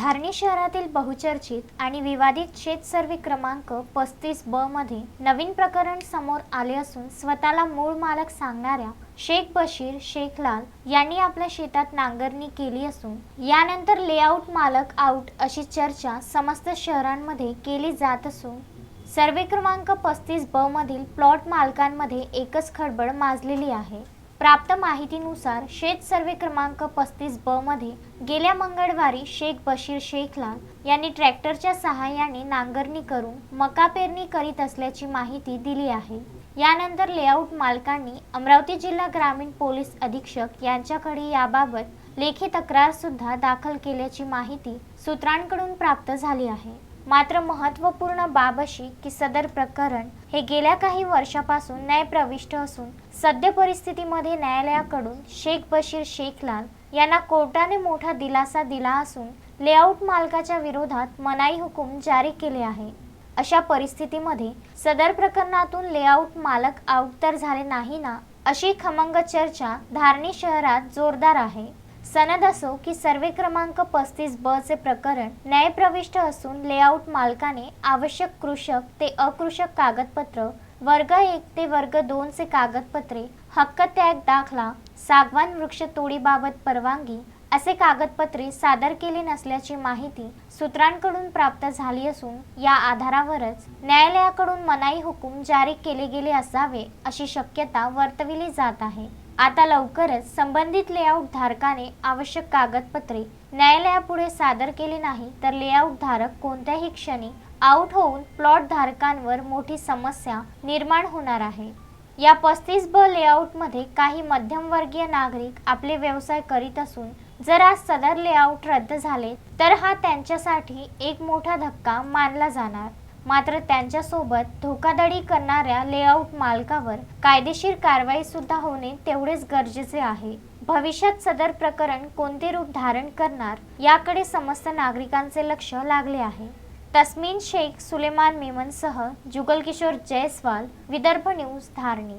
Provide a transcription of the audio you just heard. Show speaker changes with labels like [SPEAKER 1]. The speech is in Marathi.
[SPEAKER 1] धारणी शहरातील बहुचर्चित आणि विवादित शेत सर्वे क्रमांक पस्तीस ब मध्ये नवीन प्रकरण समोर आले असून स्वतःला मूळ मालक सांगणाऱ्या शेख बशीर शेख लाल यांनी आपल्या शेतात नांगरणी केली असून यानंतर लेआउट मालक आउट अशी चर्चा समस्त शहरांमध्ये केली जात असून सर्वे क्रमांक पस्तीस ब मधील प्लॉट मालकांमध्ये एकच खडबड माजलेली आहे. प्राप्त माहितीनुसार शेत सर्वे क्रमांक पस्तीस ब मध्ये गेल्या मंगळवारी शेख बशीर शेखलाल यांनी ट्रॅक्टरच्या सहाय्याने नांगरणी करून मका पेरणी करीत असल्याची माहिती दिली आहे. यानंतर लेआउट मालकांनी अमरावती जिल्हा ग्रामीण पोलीस अधीक्षक यांच्याकडे याबाबत लेखी तक्रार सुद्धा दाखल केल्याची माहिती सूत्रांकडून प्राप्त झाली आहे. मात्र महत्त्वपूर्ण बाब अशी की सदर प्रकरण हे गेल्या काही वर्षापासून न्यायप्रविष्ट असून सद्य परिस्थितीमध्ये न्यायालयाकडून शेख बशीर शेखलाल यांना कोर्टाने मोठा दिलासा दिला असून लेआउट मालकाच्या विरोधात मनाई हुकूम जारी केले आहे. अशा परिस्थितीमध्ये सदर प्रकरणातून लेआउट मालक आउट तर झाले नाही ना अशी खमंग चर्चा धारणी शहरात जोरदार आहे. सनद असो की सर्वे क्रमांक पस्तीस ब चे प्रकरण न्यायप्रविष्ट असून लेआउट मालकाने आवश्यक कृषक ते अकृषक कागदपत्र वर्ग एक ते वर्ग दोन चे कागदपत्रे हक्क त्याग दाखला सागवान वृक्ष तोडीबाबत परवानगी असे कागदपत्रे सादर केले नसल्याची माहिती सूत्रांकडून प्राप्त झाली असून या आधारावरच न्यायालयाकडून मनाई हुकूम जारी केले गेले असावे अशी शक्यता वर्तविली जात आहे. आता लवकरच संबंधित लेआउट धारकाने आवश्यक कागदपत्रे न्यायालयापुढे सादर केले नाही तर लेआउट धारक कोणत्याही क्षणी आउट होऊन प्लॉट धारकांवर मोठी समस्या निर्माण होणार आहे. या पस्तीस ब लेआउटमध्ये काही मध्यमवर्गीय नागरिक आपले व्यवसाय करीत असून जर आज सदर लेआउट रद्द झाले तर हा त्यांच्यासाठी एक मोठा धक्का मानला जाणार. मात्र त्यांच्यासोबत धोकाधडी करणाऱ्या लेआउट मालकावर कायदेशीर कारवाई सुद्धा होणे तेवढेच गरजेचे आहे. भविष्यात सदर प्रकरण कोणते रूप धारण करणार याकडे समस्त नागरिकांचे लक्ष लागले आहे. तस्मीन शेख सुलेमान मेमनसह जुगल किशोर जयस्वाल विदर्भ न्यूज धारणी.